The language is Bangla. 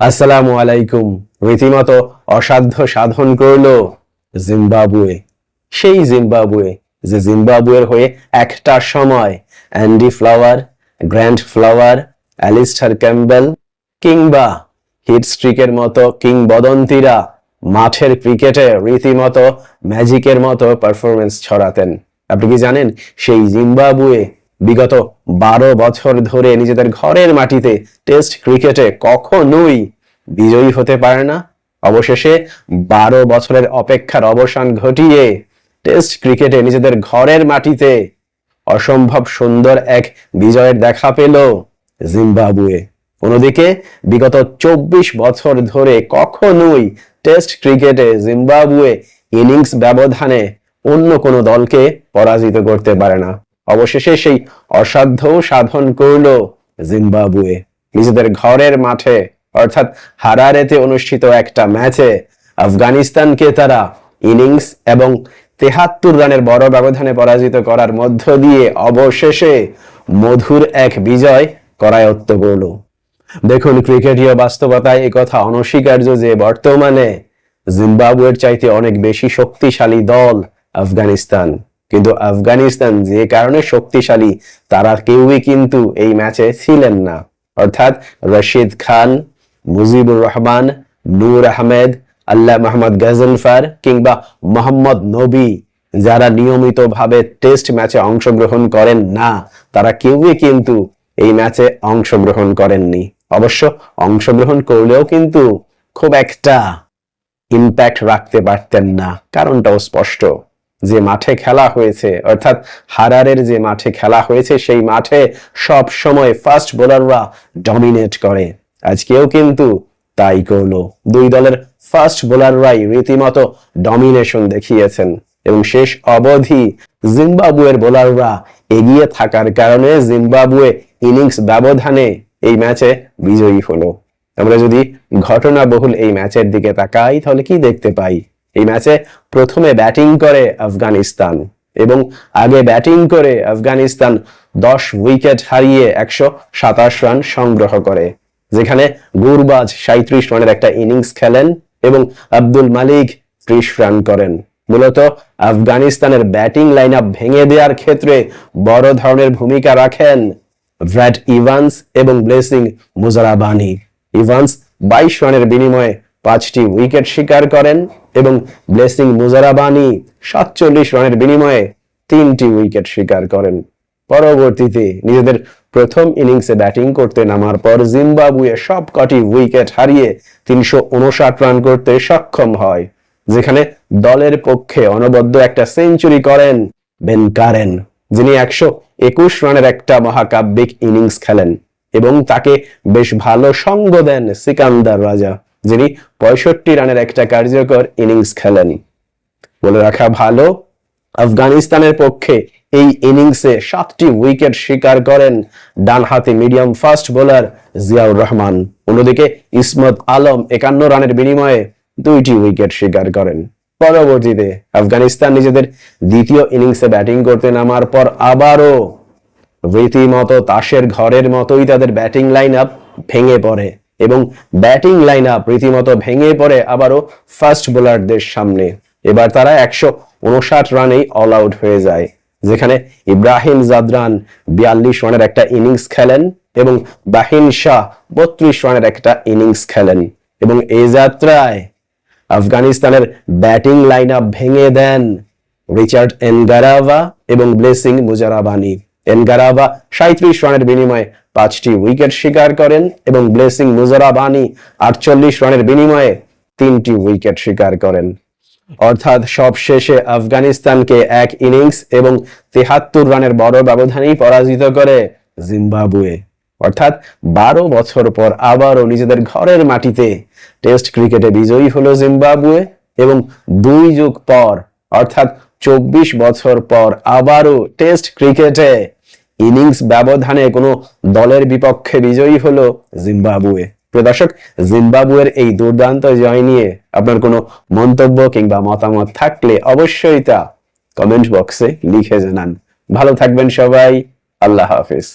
আসসালামু আলাইকুম। রীতিমতো অসাধ্য সাধন করল জিম্বাবুয়ে। সেই জিম্বাবুয়ে যে জিম্বাবুয়ের হয়ে একটা সময় Andy Flower, Grant Flower, Alistair Campbell কিংবা হিট স্ট্রিকের মতো কিংবদন্তিরা মাঠের ক্রিকেটে রীতিমতো ম্যাজিকের মতো পারফরমেন্স ছড়াতেন। আপনি কি জানেন সেই জিম্বাবুয়ে বিগত বারো বছর ধরে নিজেদের ঘরের মাটিতে টেস্ট ক্রিকেটে কখনোই বিজয়ী হতে পারে না। অবশেষে বারো বছরের অপেক্ষার অবসান ঘটিয়ে টেস্ট ক্রিকেটে নিজেদের ঘরের মাটিতে অসম্ভব সুন্দর এক বিজয়ের দেখা পেল জিম্বাবুয়ে। অন্যদিকে, বিগত চব্বিশ বছর ধরে কখনোই টেস্ট ক্রিকেটে জিম্বাবুয়ে ইনিংস ব্যবধানে অন্য কোনো দলকে পরাজিত করতে পারে না। অবশেষে সেই অসাধ্য সাধন করল জিম্বাবুয়ে। নিজেদের ঘরের মাঠে, অর্থাৎ হারারেতে অনুষ্ঠিত একটা ম্যাচে, আফগানিস্তানকে তারা ইনিংস এবং তেহাত্তর রানের বড় ব্যবধানে পরাজিত করার মধ্য দিয়ে অবশেষে মধুর এক বিজয় করায়ত্ত করল। দেখুন, ক্রিকেটীয় বাস্তবতায় কথা অনস্বীকার্য যে বর্তমানে জিম্বাবুয়ের চাইতে অনেক বেশি শক্তিশালী দল আফগানিস্তান। কিন্তু আফগানিস্তান যে কারণে শক্তিশালী, তারা কেউই কিন্তু এই ম্যাচে ছিলেন না। অর্থাৎ রশিদ খান, মুজিবুর রহমান, নূর আহমেদ, আল্লাহ মাহমদ গজনফার কিংবা মোহাম্মদ নবী, যারা নিয়মিতভাবে টেস্ট ম্যাচে অংশগ্রহণ করেন না, তারা কেউই কিন্তু এই ম্যাচে অংশগ্রহণ করেননি। অবশ্য অংশগ্রহণ করলেও কিন্তু খুব একটা ইম্প্যাক্ট রাখতে পারতেন না, কারণটাও স্পষ্ট। যে মাঠে খেলা হয়েছে, অর্থাৎ হারারের যে মাঠে খেলা হয়েছে, সেই মাঠে সব সময় ফাস্ট বোলাররা ডমিনেট করে। আজকেও কিন্তু তাই করল। দুই দলের ফাস্ট বোলাররাই রীতিমতো ডমিনেশন দেখিয়েছেন এবং শেষ অবধি জিম্বাবুয়ের বোলাররা এগিয়ে থাকার কারণে জিম্বাবুয়ে ইনিংস ব্যবধানে এই ম্যাচে বিজয়ী হলো। আমরা যদি ঘটনাবহুল এই ম্যাচের দিকে তাকাই, তাহলে কি দেখতে পাই? এই ম্যাচে প্রথমে ব্যাটিং করে আফগানিস্তান এবং আগে ব্যাটিং করে আফগানিস্তান দশ উইকেট হারিয়ে একশো সাতাশ রান সংগ্রহ করে, যেখানে গুরবাজ সাঁত্রিশ রানের একটা ইনিংস খেলেন এবং আব্দুল মালিক ত্রিশ রান করেন। মূলত আফগানিস্তানের ব্যাটিং লাইন ভেঙে দেওয়ার ক্ষেত্রে বড় ধরনের ভূমিকা রাখেন ভ্র্যাড ইভান্স এবং ব্লেসিং মুজারাবানি। ইভান্স বাইশ রানের বিনিময়ে পাঁচটি উইকেট শিকার করেন এবং ব্লেসিং মুজারাবানি সাতচল্লিশ রানের বিনিময়ে তিনটি উইকেট শিকার করেন। পরবর্তীতে নিজেদের প্রথম ইনিংসে ব্যাটিং করতে নামার পর জিম্বাবুয়ে সব কটি উইকেট হারিয়ে তিনশো উনষাট রান করতে সক্ষম হয়, যেখানে দলের পক্ষে অনবদ্য একটা সেঞ্চুরি করেন বেন কারেন, যিনি একশো একুশ রানের একটা মহাকাব্যিক ইনিংস খেলেন এবং তাকে বেশ ভালো সঙ্গ দেন সিকান্দার রাজা। যিনি পঁয়ষট্টি রানের একটা কার্যকর ইনিংস খেলেন বলে রাখা ভালো, আফগানিস্তানের পক্ষে এই ইনিংসে সাতটি উইকেট শিকার করেন ডানহাতি medium fast bowler Ziaur Rahman. অন্যদিকে ইসমত আলম একান্ন রানের বিনিময়ে দুইটি উইকেট শিকার করেন। পরবর্তীতে আফগানিস্তান নিজেদের দ্বিতীয় ইনিংসে ব্যাটিং করতে নামার পর আবারও রীতিমতো তাসের ঘরের মতোই তাদের ব্যাটিং লাইন আপ ভেঙে পড়ে। এবং ব্যাটিং লাইন আপ রীতিমতো ভেঙে পড়ে আবারও ফাস্ট বোলারদের সামনে। এবার তারা একশো উনষাট রানেই অল আউট হয়ে যায়, যেখানে ইব্রাহিম জাদরান বিয়াল্লিশ রানের একটা ইনিংস খেলেন এবং বাহিন শাহ বত্রিশ রানের একটা ইনিংস খেলেন এবং এই যাত্রায় আফগানিস্তানের ব্যাটিং লাইন আপ ভেঙে দেন রিচার্ড এনগারাভা এবং ব্লেসিং মুজারাবানি। এনগারাভা সাঁত্রিশ রানের বিনিময়ে পাঁচটি উইকেট শিকার করেন এবং ব্লেসিং মুজারাবানি আটচল্লিশ রানের বিনিময়ে তিনটি উইকেট শিকার করেন। অর্থাৎ সব শেষে আফগানিস্তানকে এক ইনিংস এবং তেহাত্তর রানের বড় ব্যবধানেই পরাজিত করে জিম্বাবুয়ে। অর্থাৎ বারো বছর পর আবারও নিজেদের ঘরের মাটিতে টেস্ট ক্রিকেটে বিজয়ী হলো জিম্বাবুয়ে এবং দুই যুগ পর, অর্থাৎ চব্বিশ বছর পর আবারও টেস্ট ক্রিকেটে ইনিংস ব্যবধানে কোনো দলের বিপক্ষে বিজয়ী হলো জিম্বাবুয়ে। প্রিয় দর্শক জিম্বাবুয়ের এই দুর্দান্ত জয় নিয়ে আপনার কোনো মন্তব্য কিংবা মতামত থাকলে অবশ্যই তা কমেন্ট বক্সে লিখে জানান। ভালো থাকবেন সবাই, আল্লাহ হাফিজ।